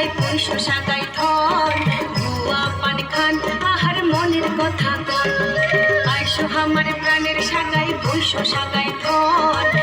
খায় তুই শশা গাই ধর ভুয়া পান খান, আহার মনের কথা কর আইসো আমার প্রাণের সাগাই তুই শশা গাই ধর